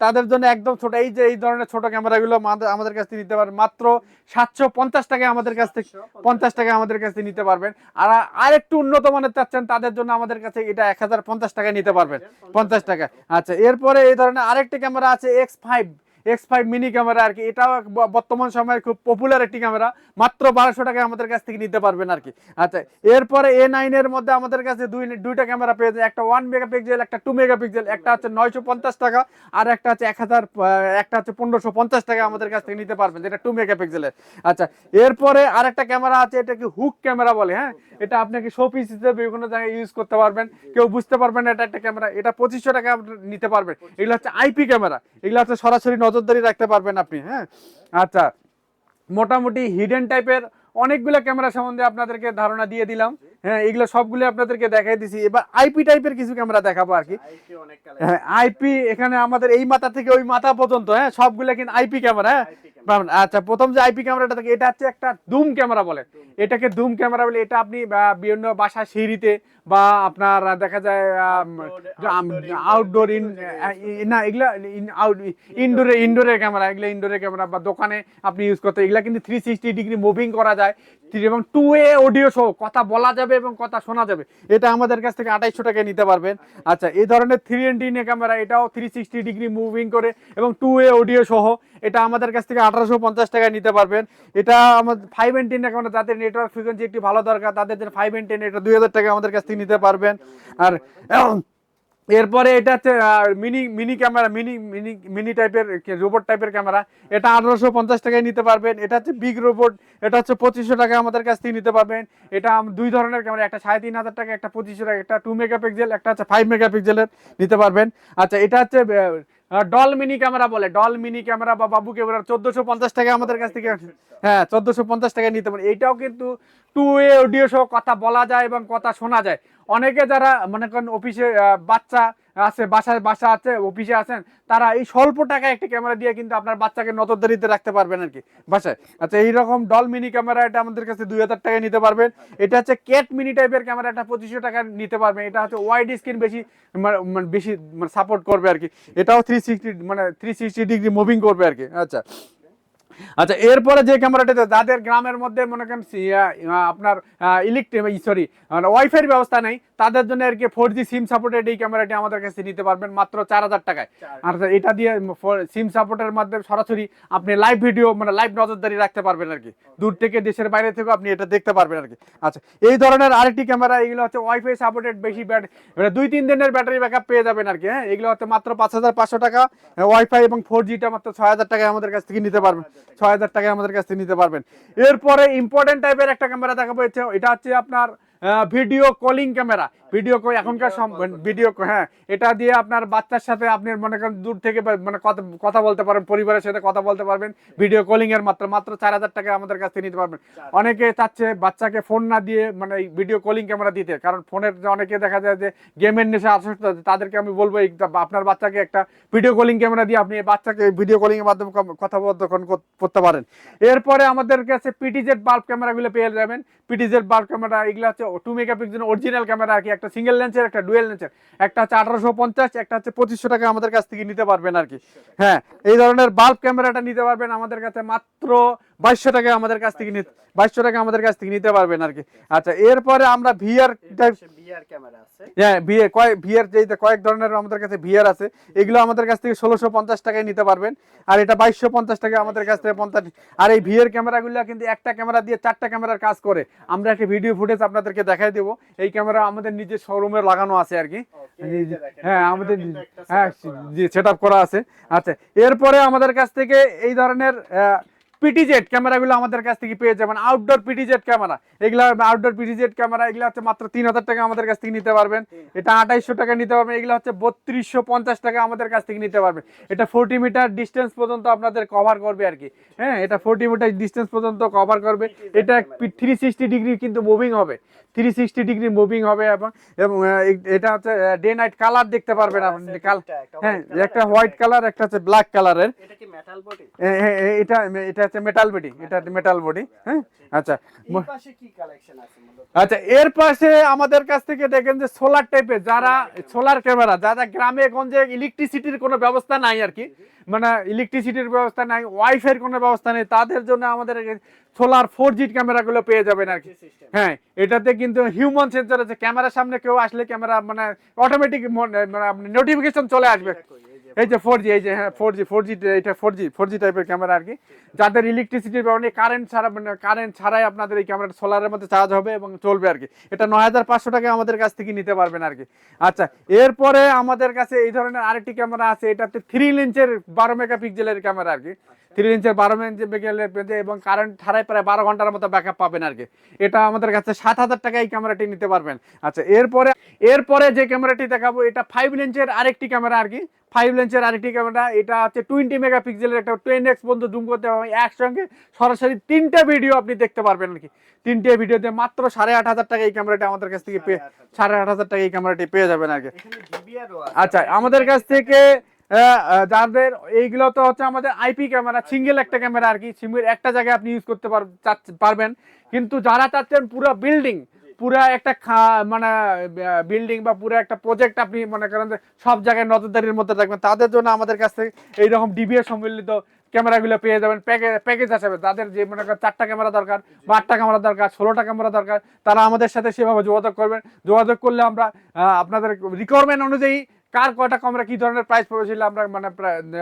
A: তাদের জন্য একদম ছোট। এই যে এই ধরনের ছোট ক্যামেরাগুলো আমাদের কাছ থেকে নিতে পারবেন। মাত্র সাতশো পঞ্চাশ টাকা আমাদের কাছ থেকে পঞ্চাশ টাকা আমাদের কাছ থেকে নিতে পারবেন। আর আর একটু উন্নত মানের চাচ্ছেন, তাদের জন্য আমাদের কাছে এটা এক হাজার পঞ্চাশ টাকা নিতে পারবেন। পঞ্চাশ টাকা আচ্ছা এরপরে এই ধরনের আরেকটি ক্যামেরা আছে X five X five mini camera আর কি, এটাও বর্তমান সময়ে খুব পপুলার একটি ক্যামেরা মাত্র বারোশো টাকা আমাদের কাছ থেকে নিতে পারবেন আর কি। আচ্ছা এরপরে এ নাইনের মধ্যে আমাদের কাছে দুই দুইটা ক্যামেরা পেয়ে যায় একটা ওয়ান মেগাপিক্সেল একটা টু মেগাপিক্সেল একটা হচ্ছে নয়শো পঞ্চাশ টাকা আর একটা হচ্ছে এক হাজার একটা হচ্ছে পনেরোশো পঞ্চাশ টাকা আমাদের কাছ থেকে নিতে পারবেন, যেটা টু মেগা মেগাপিক্সেলের আচ্ছা এরপরে আরেকটা ক্যামেরা আছে এটা কি হুক ক্যামেরা বলে হ্যাঁ? এটা আপনাকে শো পিস হিসেবে বিভিন্ন জায়গায় ইউজ করতে পারবেন, কেউ বুঝতে পারবেন এটা একটা ক্যামেরা এটা পঁচিশশো টাকা নিতে পারবেন। এগুলো হচ্ছে আইপি ক্যামেরা এগুলো হচ্ছে সরাসরি নজরদারি রাখতে পারবেন আপনি হ্যাঁ? আচ্ছা মোটামুটি হিডেন টাইপের অনেকগুলো ক্যামেরা সম্বন্ধে আপনাদেরকে ধারণা দিয়ে দিলাম। হ্যাঁ এগুলো সবগুলো আপনাদেরকে দেখাই দিছি। এবার আইপি টাইপের কিছু ক্যামেরা দেখাবো আর কি।
B: আইপি
A: হ্যাঁ আইপি এখানে আমাদের এই মাথা থেকে ওই মাথা পর্যন্ত হ্যাঁ সবগুলো কিন্তু আইপি ক্যামেরা হ্যাঁ। আচ্ছা প্রথম যে আইপি ক্যামেরাটা থাকে এটা হচ্ছে একটা দুম ক্যামেরা বলে। এটাকে দুম ক্যামেরা বলে। এটা আপনি বিভিন্ন বাসা সিঁড়িতে বা আপনার দেখা যায় আউটডোর ইন না এগুলা ইনডোরে ইনডোরে ক্যামেরা এগুলো ইনডোরে ক্যামেরা বা দোকানে আপনি ইউজ করতে এগুলা কিন্তু থ্রি সিক্সটি ডিগ্রি মুভিং করা যায়। এবং টু এ অডিও সহ কথা বলা যাবে এবং কথা শোনা যাবে। এটা আমাদের কাছ থেকে আঠাইশশো টাকায় নিতে পারবেন। আচ্ছা এই ধরনের থ্রি এন্টিনে ক্যামেরা এটাও থ্রি সিক্সটি ডিগ্রি মুভিং করে এবং টু এ অডিও সহ এটা আমাদের কাছ থেকে আঠারোশো পঞ্চাশ টাকায় নিতে পারবেন। এটা আমাদের ফাইভ এন এন্টিনে ক্যামেরা যাদের নেটওয়ার্ক ফ্রিকোয়েন্সি একটি ভালো দরকার, তাদের ফাইভ এন্টিন এটা দুই হাজার টাকা আমাদের কাছ থেকে নিতে পারবেন। আর এরপরে এটা হচ্ছে mini mini camera mini mini mini টাইপের রোবট টাইপের ক্যামেরা এটা আঠারোশো পঞ্চাশ টাকায় নিতে পারবেন। এটা হচ্ছে বিগ রোবট এটা হচ্ছে পঁচিশশো টাকা আমাদের কাছ থেকে নিতে পারবেন। এটা দুই ধরনের ক্যামেরা একটা সাড়ে তিন হাজার টাকা, একটা পঁচিশশো টাকা, একটা টু মেগাপিক্সেল একটা হচ্ছে ফাইভ মেগাপিক্সেলের নিতে পারবেন। আচ্ছা এটা হচ্ছে ডল মিনি ক্যামেরা বলে। ডল মিনি ক্যামেরা বা বাবু ক্যামেরা চোদ্দশো পঞ্চাশ টাকা আমাদের কাছ থেকে হ্যাঁ চোদ্দশো পঞ্চাশ টাকা নিতে পারে। এইটাও কিন্তু টু এ অডিও সহ কথা বলা যায় এবং কথা শোনা যায়। অনেকে যারা মনে করেন অফিসে বাচ্চা আছে, বাসায় বাসা আছে, অফিসে আছেন, তারা এই স্বল্প টাকায় একটা ক্যামেরা দিয়ে কিন্তু আপনার বাচ্চাকে নজরদারিতে রাখতে পারবেন আর কি বাসায়। আচ্ছা এইরকম ডল মিনি ক্যামেরা এটা আমাদের কাছে দুই হাজার টাকায় নিতে পারবেন। এটা হচ্ছে ক্যাট মিনি টাইপের ক্যামেরা এটা পঁচিশশো টাকা নিতে পারবেন। এটা হচ্ছে ওয়াইড স্ক্রিন বেশি মানে মানে বেশি মানে সাপোর্ট করবে আর কি। এটাও থ্রি সিক্সটি মানে থ্রি সিক্সটি ডিগ্রি মুভিং করবে আর কি। আচ্ছা আচ্ছা এরপরে যে ক্যামেরাটিতে যাদের গ্রামের মধ্যে মনে করেন আপনার ইলেকট্রিক সরি ওয়াইফাই ব্যবস্থা নেই তাদের জন্য আর কি ফোর জি সিম সাপোর্টেড এই ক্যামেরাটি আমাদের কাছে নিতে পারবেন মাত্র চার হাজার টাকায়। আর এটা দিয়ে সিম সাপোর্টের মাধ্যমে সরাসরি আপনি লাইভ ভিডিও মানে লাইভ নজরদারি রাখতে পারবেন আর কি। দূর থেকে দেশের বাইরে থেকেও আপনি এটা দেখতে পারবেন আর কি। আচ্ছা এই ধরনের আরেকটি ক্যামেরা এগুলো হচ্ছে ওয়াইফাই সাপোর্টেড বেশি ব্যাটারি দুই তিন দিনের ব্যাটারি ব্যাকআপ পেয়ে যাবেন আর কি হ্যাঁ? এগুলো হচ্ছে মাত্র পাঁচ হাজার পাঁচশো টাকা ওয়াইফাই এবং ফোর জিটা মাত্র ছয় হাজার টাকায় আমাদের কাছ থেকে নিতে পারবেন। ছয় হাজার টাকায় আমাদের কাছ থেকে নিতে পারবেন। এরপরে ইম্পর্টেন্ট টাইপের একটা ক্যামেরা দেখাবো। এটা হচ্ছে আপনার ভিডিও কলিং ক্যামেরা ভিডিও এখনকার ভিডিও হ্যাঁ। এটা দিয়ে আপনার বাচ্চার সাথে আপনি মনে করেন দূর থেকে মানে কথা কথা বলতে পারেন পরিবারের সাথে কথা বলতে পারবেন। ভিডিও কলিং এর মাত্র মাত্র চার হাজার টাকা আমাদের কাছ থেকে নিতে পারবেন। অনেকে চাচ্ছে বাচ্চাকে ফোন না দিয়ে মানে ভিডিও কলিং ক্যামেরা দিতে কারণ ফোনের যে অনেকে দেখা যায় যে গেমের নেশা আসক্ত তাদেরকে আমি বলব আপনার বাচ্চাকে একটা ভিডিও কলিং ক্যামেরা দিয়ে আপনি বাচ্চাকে ভিডিও কলিং এর মাধ্যমে কথোপকথন কর- করতে পারেন। এরপরে আমাদের কাছে পিটিজেড বাল্ব ক্যামেরাগুলো পেয়ে যাবেন। পিটিজেড বাল্ব ক্যামেরা এগুলো হচ্ছে টু মেগাপিক্সেল অরিজিনাল ক্যামেরা আর কি একটা সিঙ্গেল লেন্সের একটা ডুয়েল লেন্সের একটা হচ্ছে আঠারোশো পঞ্চাশ একটা হচ্ছে পঁচিশশো টাকা আমাদের কাছ থেকে নিতে পারবেন আর কি। হ্যাঁ এই ধরনের বাল্ব ক্যামেরাটা নিতে পারবেন আমাদের কাছে মাত্র বাইশশো টাকা আমাদের কাছ থেকে নিতে বাইশশো টাকা আমাদের কাছ থেকে নিতে পারবেন আর কি। আচ্ছা এরপরে আমরা ভিআর
B: ক্যামেরা আছে।
A: হ্যাঁ ভিএ ভিআর যেই কয়েক ধরনের আমাদের কাছে ভিআর আছে এগুলো আমাদের কাছ থেকে ষোলোশো পঞ্চাশ টাকায় নিতে পারবেন। আর এটা বাইশশো পঞ্চাশ টাকা আমাদের কাছ থেকে পঞ্চাশ আর এই ভিআর ক্যামেরাগুলো কিন্তু একটা ক্যামেরা দিয়ে চারটা ক্যামেরার কাজ করে। আমরা একটা ভিডিও ফুটেজ আপনাদেরকে দেখাই দেবো। এই ক্যামেরা আমাদের নিজের শোরুমে লাগানো আছে আর কি।
B: যে
A: হ্যাঁ আমাদের হ্যাঁ সেট করা আছে। আচ্ছা এরপরে আমাদের কাছ থেকে এই ধরনের পিটিজেড ক্যামেরাগুলো আমাদের কাছ থেকে পেয়ে যাবেন। আউটডোর পিটিজেড ক্যামেরা এগুলো আউটডোর পিটিজেড ক্যামেরা এগুলো হচ্ছে মাত্র তিন হাজার টাকা আমাদের কাছ থেকে নিতে পারবেন। এটা আঠাইশশো টাকা নিতে পারবেন, এগুলো হচ্ছে বত্রিশশো পঞ্চাশ টাকা আমাদের কাছ থেকে নিতে পারবেন। এটা ফোরটি মিটার ডিস্টেন্স পর্যন্ত আপনাদের কভার করবে আর কি। হ্যাঁ এটা ফোরটি মিটার ডিস্টেন্স পর্যন্ত কভার করবে। এটা থ্রি সিক্সটি ডিগ্রি কিন্তু মুভিং হবে। থ্রি সিক্সটি ডিগ্রি মুভিং হবে এবং এটা হচ্ছে ডে নাইট কালার দেখতে পারবেন আপনি। কাল হ্যাঁ একটা হোয়াইট কালার একটা হচ্ছে ব্ল্যাক কালারের
B: এটা কি
A: এটা হচ্ছে মেটাল বডি এটা মেটাল বডি হ্যাঁ আচ্ছা।
B: কি
A: আচ্ছা এর পাশে আমাদের কাছ থেকে দেখেন যে সোলার টাইপের যারা সোলার ক্যামেরা যারা গ্রামে গঞ্জে ইলেকট্রিসিটির কোনো ব্যবস্থা নাই আর কি মানে ইলেকট্রিসিটির ব্যবস্থা নাই ওয়াইফাইয়ের কোনো ব্যবস্থা নেই তাদের জন্য আমাদের সোলার ফোর জি ক্যামেরাগুলো পেয়ে যাবেন আর কি। হ্যাঁ এটাতে কিন্তু হিউম্যান সেন্সর আছে। ক্যামেরার সামনে কেউ আসলে ক্যামেরা মানে অটোমেটিক মানে নোটিফিকেশন চলে আসবে। এই যে ফোর জি এই যে হ্যাঁ ফোর জি ফোর জি এটা ফোর জি ফোর জি টাইপের ক্যামেরা আর কি যাদের ইলেকট্রিসিটির ব্যবহার কারেন্ট ছাড়া মানে কারেন্ট ছাড়াই আপনাদের এই ক্যামেরাটা সোলারের মধ্যে চার্জ হবে এবং চলবে আর কি এটা নয় হাজার পাঁচশো টাকা আমাদের কাছ থেকে নিতে পারবেন আর কি আচ্ছা এরপরে আমাদের কাছে এই ধরনের আরেকটি ক্যামেরা আছে। এটাতে থ্রি ইঞ্চের বারো মেগা পিক্সেলের ক্যামেরা আর কি থ্রি ইঞ্চের বারো মেগাপিক্সেলের এবং কারেন্ট ছাড়াই প্রায় বারো ঘণ্টার মতো ব্যাকআপ পাবেন আর কি। এটা আমাদের কাছে সাত হাজার টাকা এই ক্যামেরাটি নিতে পারবেন। আচ্ছা এরপরে এরপরে যে ক্যামেরাটি দেখাবো এটা ফাইভ লেন্সের আরেকটি ক্যামেরা আর কি। ফাইভ লেন্সের আরেকটি ক্যামেরা এটা হচ্ছে টোয়েন্টি মেগাপিক্সেলের একটা টেন এক্স পর্যন্ত জুম করতে হবে। একসঙ্গে সরাসরি তিনটে ভিডিও আপনি দেখতে পারবেন আর কি। তিনটে ভিডিওতে মাত্র সাড়ে আট হাজার টাকা এই ক্যামেরাটি আমাদের কাছ থেকে পেয়ে সাড়ে আট হাজার। টাকা এই ক্যামেরাটি পেয়ে যাবেন আর কি। আচ্ছা আমাদের কাছ থেকে যাদের এইগুলো তো হচ্ছে আমাদের আইপি ক্যামেরা সিঙ্গেল একটা ক্যামেরা আর কি সিঙ্গেল একটা জায়গায় আপনি ইউজ করতে পারবেন। কিন্তু যারা চাচ্ছেন পুরো বিল্ডিং পুরা একটা মানে বিল্ডিং বা পুরো একটা প্রজেক্ট আপনি মনে করেন সব জায়গায় নজরদারির মধ্যে রাখবেন তাদের জন্য আমাদের কাছ থেকে এইরকম ডিবিএ সম্মিলিত ক্যামেরাগুলো পেয়ে যাবেন প্যাকেজ প্যাকেজ হিসাবে। তাদের যে মনে করেন চারটা ক্যামেরা দরকার বা আটটা ক্যামেরা দরকার, ষোলোটা ক্যামেরা দরকার, তারা আমাদের সাথে সেভাবে যোগাযোগ করবেন। যোগাযোগ করলে আমরা আপনাদের রিকোয়ারমেন্ট অনুযায়ী কার কয়টা ক্যামেরা কি ধরনের প্রাইস পড়েছিল আমরা মানে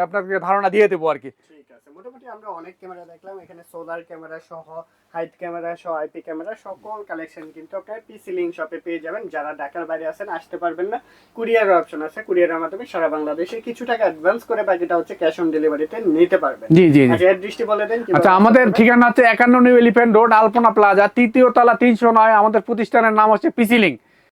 A: আপনাদেরকে ধারণা দিয়ে দেবো আর কি।
B: ঠিক আছে মোটামুটি আমরা অনেক ক্যামেরা দেখলাম। এখানে সোলার ক্যামেরা সহ হাইট ক্যামেরা সহ আইপি ক্যামেরা সকল কালেকশন কিন্তু আপনার পিসি লিঙ্ক শপে পেয়ে যাবেন। যারা ঢাকার বাইরে আছেন আসতে পারবেন না। কুরিয়ার অপশন আছে। কুরিয়ারের মাধ্যমে সারা বাংলাদেশে কিছু টাকা অ্যাডভান্স করে বাকিটা হচ্ছে ক্যাশ অন ডেলিভারিতে নিতে পারবেন।
A: জি জি
B: আচ্ছা দৃষ্টি বলে দেন
A: আচ্ছা আমাদের ঠিকানা হচ্ছে একান্ন New Elephant Road Alpana Plaza তৃতীয় তলা তিনশো নয়। আমাদের প্রতিষ্ঠানের নাম হচ্ছে পিসি লিঙ্ক